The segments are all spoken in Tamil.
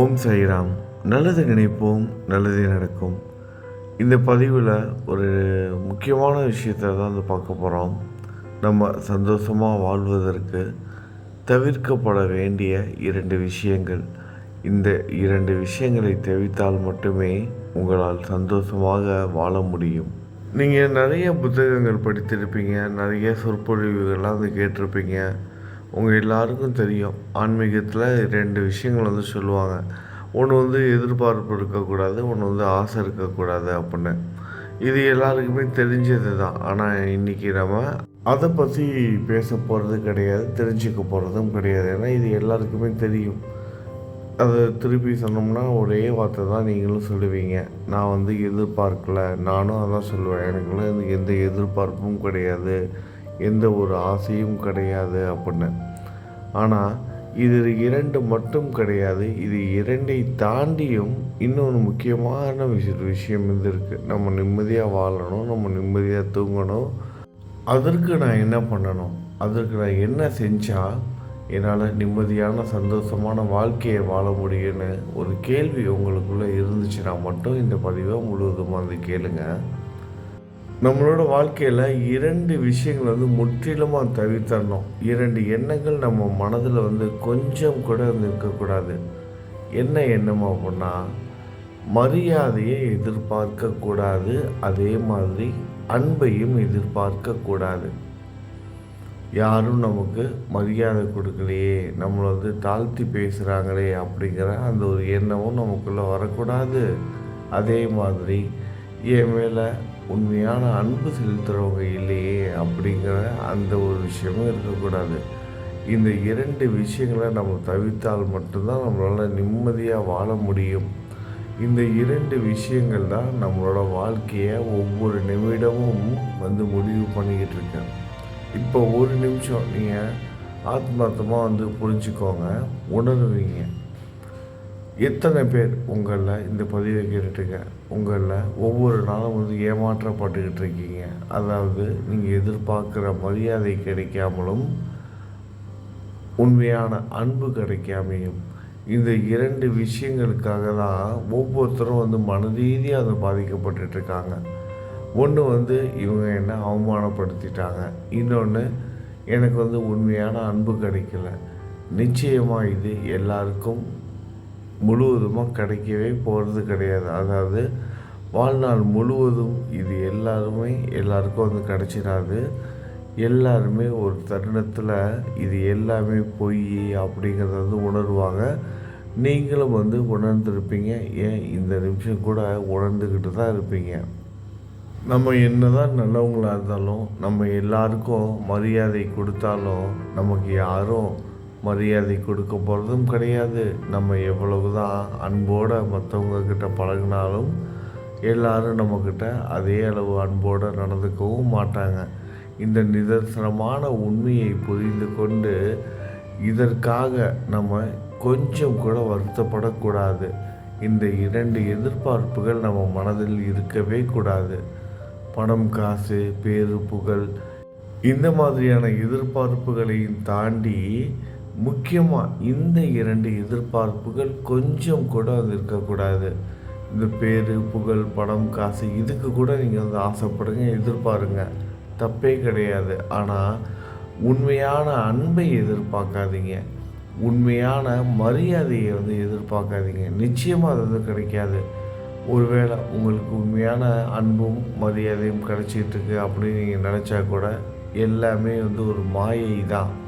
ஓம் சாய்ராம். நல்லது நினைப்போம் நல்லதே நடக்கும். இந்த பதிவில் ஒரு முக்கியமான விஷயத்தை தான் வந்து பார்க்க போகிறோம் நம்ம சந்தோஷமாக வாழ்வதற்கு தவிர்க்கப்பட வேண்டிய இரண்டு விஷயங்கள். இந்த இரண்டு விஷயங்களை தவிர்த்தால் மட்டுமே உங்களால் சந்தோஷமாக வாழ முடியும். நீங்கள் நிறைய புத்தகங்கள் படித்திருப்பீங்க நிறைய சொற்பொழிவுகள்லாம் வந்து கேட்டிருப்பீங்க. உங்கள் எல்லாருக்கும் தெரியும். ஆன்மீகத்தில் ரெண்டு விஷயங்கள் வந்து சொல்லுவாங்க. ஒன்று வந்து எதிர்பார்ப்பு இருக்கக்கூடாது ஒன்று வந்து ஆசை இருக்கக்கூடாது அப்படின்னு. இது எல்லாருக்குமே தெரிஞ்சது தான் ஆனால் இன்றைக்கி நம்ம அதை பற்றி பேச போகிறது கிடையாது தெரிஞ்சுக்க போகிறதும் கிடையாது. ஏன்னா இது எல்லாருக்குமே தெரியும். அதை திருப்பி சொன்னோம்னா ஒரே வார்த்தை தான் நீங்களும் சொல்லுவீங்க. நான் வந்து எதிர்பார்க்கல. நானும் அதான் சொல்லுவேன். எனக்குலாம் எந்த எதிர்பார்ப்பும் கிடையாது. எந்த ஒரு ஆசையும் கிடையாது அப்படின்னு. ஆனால் இது இரண்டு மட்டும் கிடையாது. இது இரண்டை தாண்டியும் இன்னொன்று முக்கியமான விஷய விஷயம் வந்து இருக்குது நம்ம நிம்மதியாக வாழணும் நம்ம நிம்மதியாக தூங்கணும். அதற்கு நான் என்ன பண்ணணும்? அதற்கு நான் என்ன செஞ்சால் என்னால் நிம்மதியான சந்தோஷமான வாழ்க்கையை வாழ முடியும்னு ஒரு கேள்வி உங்களுக்குள்ளே இருந்துச்சுன்னா மட்டும் இந்த பதிவை முழுவதுமாக வந்து கேளுங்கள் நம்மளோட வாழ்க்கையில் இரண்டு விஷயங்கள் வந்து முற்றிலுமாக தவிர்த்தரணும். இரண்டு எண்ணங்கள் நம்ம மனதில் வந்து கொஞ்சம் கூட வந்து இருக்கக்கூடாது என்ன எண்ணம் அப்படின்னா மரியாதையை எதிர்பார்க்கக்கூடாது அதே மாதிரி அன்பையும் எதிர்பார்க்கக்கூடாது யாரும் நமக்கு மரியாதை கொடுக்கலையே நம்மளை வந்து தாழ்த்தி பேசுகிறாங்களே அப்படிங்கிற அந்த ஒரு எண்ணமும் நமக்குள்ளே வரக்கூடாது. அதே மாதிரி என் மேலே உண்மையான அன்பு செலுத்துகிறவங்க இல்லையே அப்படிங்கிற அந்த ஒரு விஷயமும் இருக்கக்கூடாது. இந்த இரண்டு விஷயங்களை நம்ம தவிர்த்தால் மட்டும்தான் நம்மளால் நிம்மதியாக வாழ முடியும். இந்த இரண்டு விஷயங்கள் தான் நம்மளோட வாழ்க்கையை ஒவ்வொரு நிமிடமும் வந்து முடிவு பண்ணிக்கிட்டு இருக்கேன் இப்போ ஒரு நிமிஷம் நீங்கள் ஆத்மார்த்தமாக வந்து புரிஞ்சுக்கோங்க உணர்வீங்க. எத்தனை பேர் உங்களில் இந்த பதிவை கேட்டுட்டுங்க? உங்களில் ஒவ்வொரு நாளும் வந்து ஏமாற்றப்பட்டுக்கிட்டு இருக்கீங்க. அதாவது நீங்கள் எதிர்பார்க்குற மரியாதை கிடைக்காமலும் உண்மையான அன்பு கிடைக்காமையும் இந்த இரண்டு விஷயங்களுக்காக தான் ஒவ்வொருத்தரும் வந்து மன ரீதியாக அதை பாதிக்கப்பட்டுட்டு இருக்காங்க. ஒன்று வந்து இவங்க என்ன அவமானப்படுத்திட்டாங்க. இன்னொன்று எனக்கு வந்து உண்மையான அன்பு கிடைக்கல. நிச்சயமாக இது எல்லாருக்கும் முழுவதுமாக கிடைக்கவே போகிறது கிடையாது. அதாவது வாழ்நாள் முழுவதும் இது எல்லாருமே எல்லாருக்கும் வந்து கிடச்சிடாது எல்லாருமே ஒரு தருணத்தில் இது எல்லாமே பொய் அப்படிங்கிறத வந்து உணர்வாங்க. நீங்களும் வந்து உணர்ந்துருப்பீங்க. ஏன் இந்த நிமிஷம் கூட உணர்ந்துக்கிட்டு தான் இருப்பீங்க? நம்ம என்ன தான் நல்லவங்களாக இருந்தாலும் நம்ம எல்லாருக்கும் மரியாதை கொடுத்தாலும் நமக்கு யாரும் மரியாதை கொடுக்க போகிறதும் கிடையாது. நம்ம எவ்வளவு தான் அன்போடு மற்றவங்கக்கிட்ட பழகினாலும் எல்லாரும் நம்மக்கிட்ட அதே அளவு அன்போடு நடந்துக்கவும் மாட்டாங்க. இந்த நிதர்சனமான உண்மையை புரிந்து கொண்டு இதற்காக நம்ம கொஞ்சம் கூட வருத்தப்படக்கூடாது. இந்த இரண்டு எதிர்பார்ப்புகள் நம்ம மனதில் இருக்கவே கூடாது. பணம் காசு பேரு புகழ் இந்த மாதிரியான எதிர்பார்ப்புகளையும் தாண்டி முக்கியமாக இந்த இரண்டு எதிர்பார்ப்புகள் கொஞ்சம் கூட அது இருக்கக்கூடாது. இந்த பேர் புகழ் பணம் காசு இதுக்கு கூட நீங்கள் வந்து ஆசைப்படுங்க எதிர்பாருங்க. தப்பே கிடையாது. ஆனால் உண்மையான அன்பை எதிர்பார்க்காதீங்க. உண்மையான மரியாதையை வந்து எதிர்பார்க்காதீங்க. நிச்சயமாக அது வந்து கிடைக்காது. ஒருவேளை உங்களுக்கு உண்மையான அன்பும் மரியாதையும் கிடைச்சிட்ருக்கு அப்படின்னு நீங்கள் நினச்சா கூட எல்லாமே வந்து ஒரு மாயை தான்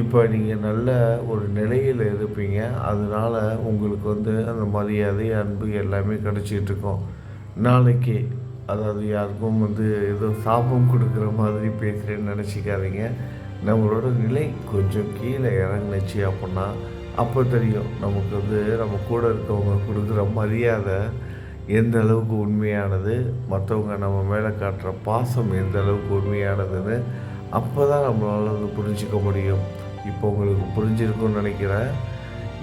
இப்போ நீங்கள் நல்ல ஒரு நிலையில் இருப்பீங்க. அதனால் உங்களுக்கு வந்து அந்த மரியாதை அன்பு எல்லாமே கிடச்சிட்ருக்கோம் நாளைக்கு அதாவது யாருக்கும் வந்து ஏதோ சாபம் கொடுக்குற மாதிரி பேசுகிறேன்னு நினச்சிக்காதீங்க. நம்மளோட நிலை கொஞ்சம் கீழே இறங்குனுச்சு அப்படின்னா அப்போ தெரியும் நமக்கு வந்து நம்ம கூட இருக்கவங்க கொடுக்குற மரியாதை எந்த அளவுக்கு உண்மையானது மற்றவங்க நம்ம மேலே காட்டுற பாசம் எந்த அளவுக்கு உண்மையானதுன்னு அப்போ தான் நம்மளால் அது புரிஞ்சிக்க முடியும். இப்போ உங்களுக்கு புரிஞ்சிருக்கும்னு நினைக்கிறேன்.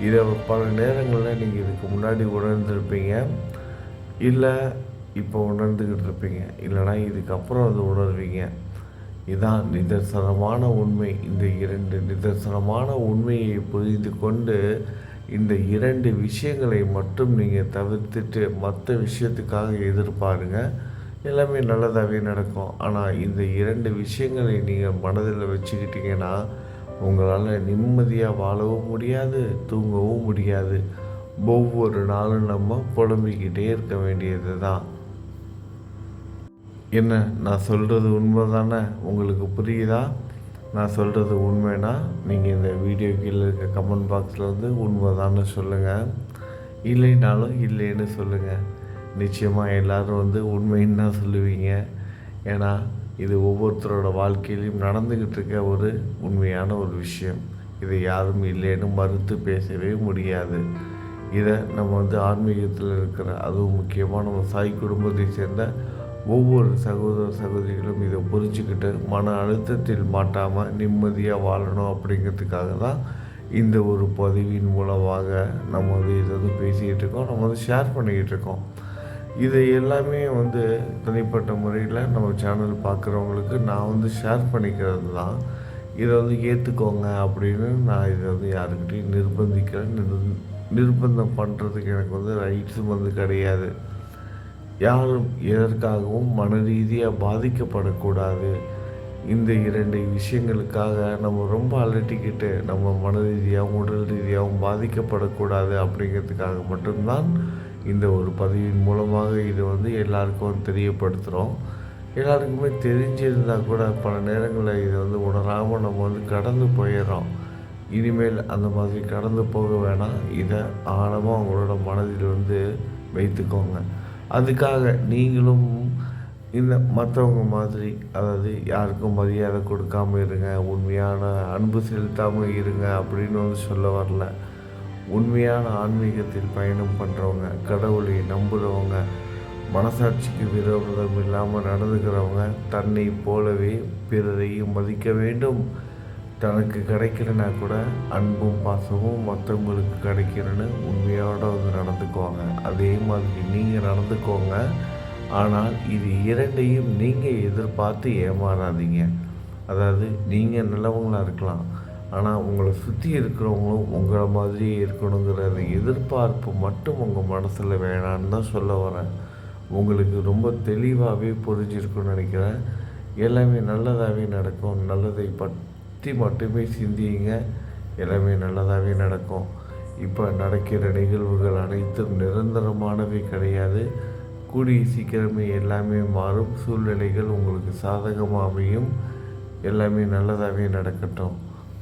இதை பல நேரங்களில் நீங்கள் இதுக்கு முன்னாடி உணர்ந்துருப்பீங்க. இல்லை இப்போ உணர்ந்துக்கிட்டு இருப்பீங்க. இல்லைனா இதுக்கப்புறம் அது உணர்வீங்க. இதான் நிதர்சனமான உண்மை. இந்த இரண்டு நிதர்சனமான உண்மையை புரிந்து கொண்டு இந்த இரண்டு விஷயங்களை மட்டும் நீங்கள் தவிர்த்துட்டு மற்ற விஷயத்துக்காக எதிர்பாருங்க. எல்லாமே நல்லதாகவே நடக்கும். ஆனால் இந்த இரண்டு விஷயங்களை நீங்கள் மனதில் வச்சுக்கிட்டிங்கன்னா உங்களால் நிம்மதியாக வாழவும் முடியாது தூங்கவும் முடியாது. ஒவ்வொரு நாளும் நம்ம புலம்பிக்கிட்டே இருக்க வேண்டியது தான் என்ன நான் சொல்கிறது உண்மை தானே உங்களுக்கு புரியுதா? நான் சொல்கிறது உண்மைனா நீங்கள் இந்த வீடியோ கீழே இருக்க கமெண்ட் பாக்ஸில் வந்து உண்மை தானே சொல்லுங்கள் இல்லைனாலும் இல்லைன்னு சொல்லுங்கள் நிச்சயமாக எல்லோரும் வந்து உண்மைன்னு தான் சொல்லுவீங்க. ஏன்னா இது ஒவ்வொருத்தரோட வாழ்க்கையிலையும் நடந்துக்கிட்டு இருக்க ஒரு உண்மையான ஒரு விஷயம். இதை யாரும் இல்லைன்னு மறுத்து பேசவே முடியாது. இதை நம்ம வந்து ஆன்மீகத்தில் இருக்கிற அதுவும் முக்கியமாக நம்ம சாய் குடும்பத்தை சேர்ந்த ஒவ்வொரு சகோதர சகோதரிகளும் இதை புரிஞ்சுக்கிட்டு மன அழுத்தத்தில் மாட்டாமல் நிம்மதியாக வாழணும் அப்படிங்கிறதுக்காக தான் இந்த ஒரு பதிவின் மூலமாக நம்ம வந்து இதை வந்து பேசிக்கிட்டு இருக்கோம். நம்ம வந்து ஷேர் பண்ணிக்கிட்டு இருக்கோம். இது எல்லாமே வந்து தனிப்பட்ட முறையில் நம்ம சேனல் பார்க்குறவங்களுக்கு நான் வந்து ஷேர் பண்ணிக்கிறது தான். இதை வந்து ஏற்றுக்கோங்க அப்படின்னு நான் இதை வந்து யாருக்கிட்டையும் நிர்பந்திக்கிறேன் நிர்பந்தம் பண்ணுறதுக்கு எனக்கு வந்து ரைட்ஸும் வந்து கிடையாது. யாரும் எதற்காகவும் மன ரீதியாக பாதிக்கப்படக்கூடாது. இந்த இரண்டு விஷயங்களுக்காக நம்ம ரொம்ப அலட்டிக்கிட்டு நம்ம மன ரீதியாகவும் உடல் ரீதியாகவும் பாதிக்கப்படக்கூடாது அப்படிங்கிறதுக்காக மட்டும்தான் இந்த ஒரு பதிவின் மூலமாக இதை வந்து எல்லாருக்கும் தெரியப்படுத்துகிறோம் எல்லாருக்குமே தெரிஞ்சிருந்தால் கூட பல நேரங்களில் இதை வந்து உணராமல் நம்ம வந்து கடந்து போயிடுறோம். இனிமேல் அந்த மாதிரி கடந்து போக வேணாம். இதை ஆழமாக அவங்களோட மனதில் வந்து வைத்துக்கோங்க. அதுக்காக நீங்களும் இந்த மற்றவங்க மாதிரி அதாவது யாருக்கும் மரியாதை கொடுக்காமல் இருங்க உண்மையான அன்பு செலுத்தாமல் இருங்க அப்படின்னு வந்து சொல்ல வரல. உண்மையான ஆன்மீகத்தில் பயணம் பண்ணுறவங்க கடவுளை நம்புகிறவங்க மனசாட்சிக்கு விரோதம் இல்லாமல் நடந்துக்கிறவங்க தன்னை போலவே பிறரையும் மதிக்க வேண்டும். தனக்கு கிடைக்கலனா கூட அன்பும் பாசமும் மற்றவங்களுக்கு கிடைக்கிறன்னு உண்மையோடு வந்து நடந்துக்குவாங்க அதே மாதிரி நீங்கள் நடந்துக்கோங்க. ஆனால் இது இரண்டையும் நீங்கள் எதிர்பார்த்து ஏமாறாதீங்க. அதாவது நீங்கள் நல்லவங்களாக இருக்கலாம். ஆனால் உங்களை சுற்றி இருக்கிறவங்களும் உங்களை மாதிரியே இருக்கணுங்கிற அந்த எதிர்பார்ப்பு மட்டும் உங்கள் மனசில் வேணான்னு தான் சொல்ல வரேன். உங்களுக்கு ரொம்ப தெளிவாகவே புரிஞ்சிருக்குன்னு நினைக்கிறேன். எல்லாமே நல்லதாகவே நடக்கும். நல்லதை பற்றி மட்டுமே சிந்தியுங்க எல்லாமே நல்லதாகவே நடக்கும். இப்போ நடக்கிற நிகழ்வுகள் அனைத்தும் நிரந்தரமானவை கிடையாது. கூடிய சீக்கிரமே எல்லாமே மாறும். சூழ்நிலைகள் உங்களுக்கு சாதகமாக அமையும் எல்லாமே நல்லதாகவே நடக்கட்டும்.